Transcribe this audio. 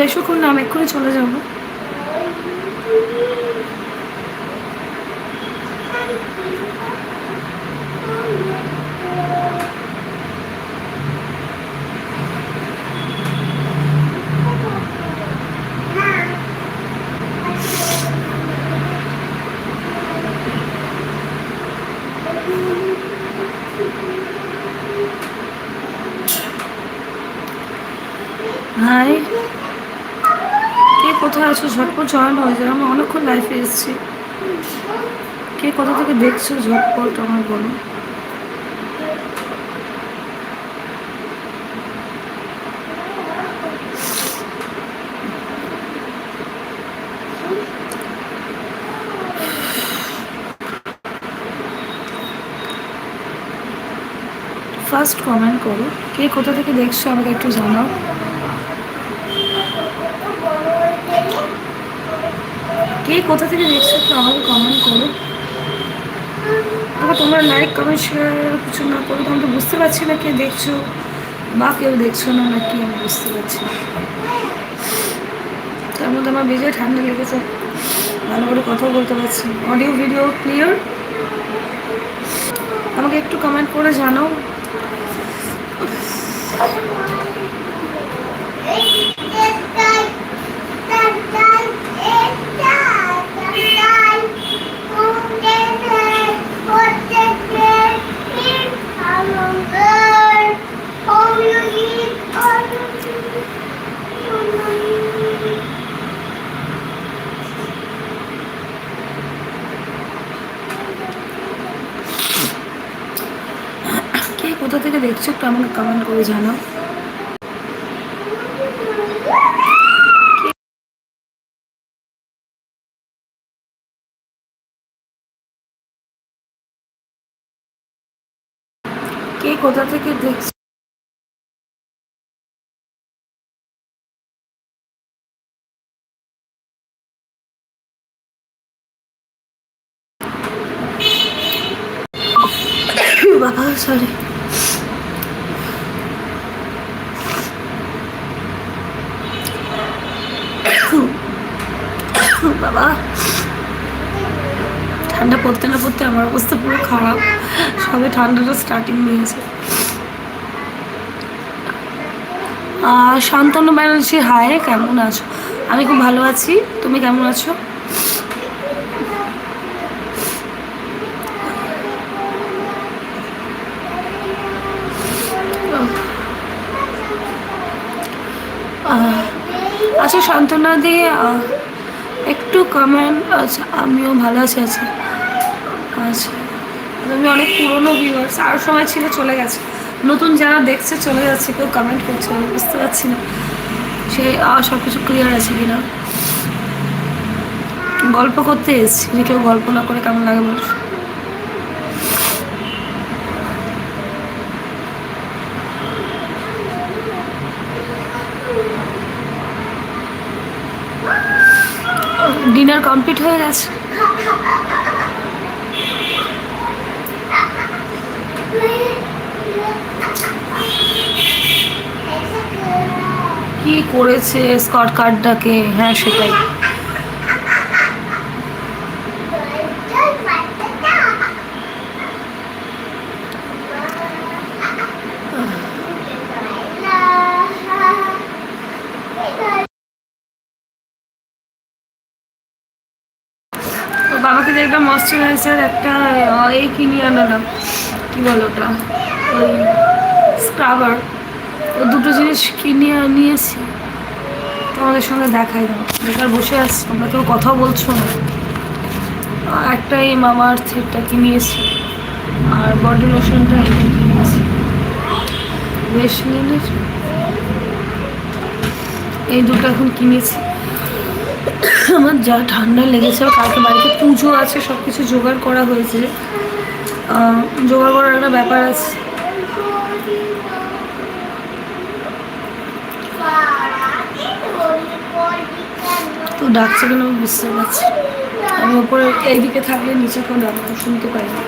বেশিক্ষণ না আমি এক্ষুনি চলে যাব। হাই। কে কোথায় আছো? ঝটপট জয়েন হয়ে আমি অনেকক্ষণ লাইফে এসেছি। কে কোথা থেকে দেখছ? ঝটপট আমার বলো। ফার্স্ট কমেন্ট করো। কে কোথা থেকে দেখছ? আমাকে একটু জানাও। কে কোথা থেকে দেখছ একটু আমাকে কমেন্ট করো। তবে তোমরা লাইক কমেন্ট শেয়ার কিছু না করো, তখন তো বুঝতে পারছি না কে দেখছ বা কেউ দেখছ না না নাকি আমি বুঝতে পারছি তার মধ্যে আমার বেজে ঠান্ডা লেগেছে, ভালো করে কথাও বলতে পারছি অডিও ভিডিও ক্লিয়ার আমাকে একটু কমেন্ট করে জানাও কে কোথা থেকে দেখছ একটু আমাকে কমেন্ট করে জানাও। কে কোথা থেকে দেখছ? বাবা সরি বাবা। ঠান্ডা পড়তে না পড়তে আমার অবস্থা পুরো খারাপ। সবে ঠান্ডাটা স্টার্টিং হয়েছে। শান্তনু ব্যানার্জি হায় কেমন আছো? আমি খুব ভালো আছি। তুমি কেমন আছো? আচ্ছা শান্তনা দিয়ে আহ, একটু কমেন্ট আচ্ছা আমিও ভালো আছি আচ্ছা। আচ্ছা। তুমি অনেক পুরনো ভিউয়ার্স আর সময় ছিল চলে গেছে। নতুন যারা দেখছে চলে যাচ্ছে, কেউ কমেন্ট করছে, আমি বুঝতে পারছি না সে সব কিছু ক্লিয়ার আছে কিনা। গল্প করতে এসছি, যে কেউ গল্প না করে কেমন লাগে বল ডিনার কমপ্লিট হয়ে গেছে। কি করেছে স্কট কার্ডটাকে? হ্যাঁ সেটাই। বাবাকে দেখলাম ময়শ্চারাইজার একটা এই কিনে আনালাম। কি বলো ওটা? ওই স্ক্রাবার ও দুটো জিনিস কিনে নিয়েছি তোমাদের সঙ্গে দেখাই দাও। বেকার বসে আছি, তোমরা কেউ কথা বলছো না। একটা এই মামা আর্থেরটা কিনিয়েছি আর বডি লোশনটা এটা কিনেছি। বেশ। এই দুটো এখন কিনেছি। যা ঠান্ডা লেগেছে কালকে বাড়িতে পুজো আছে সব কিছু জোগাড় করা হয়েছে। জোগাড় করার একটা ব্যাপার আছে। তো ডাকছে কেন আমি বুঝতে পারছি আমি ওপরে এইদিকে থাকলে নিচে কোনো ডাক্তার শুনতে পাই না।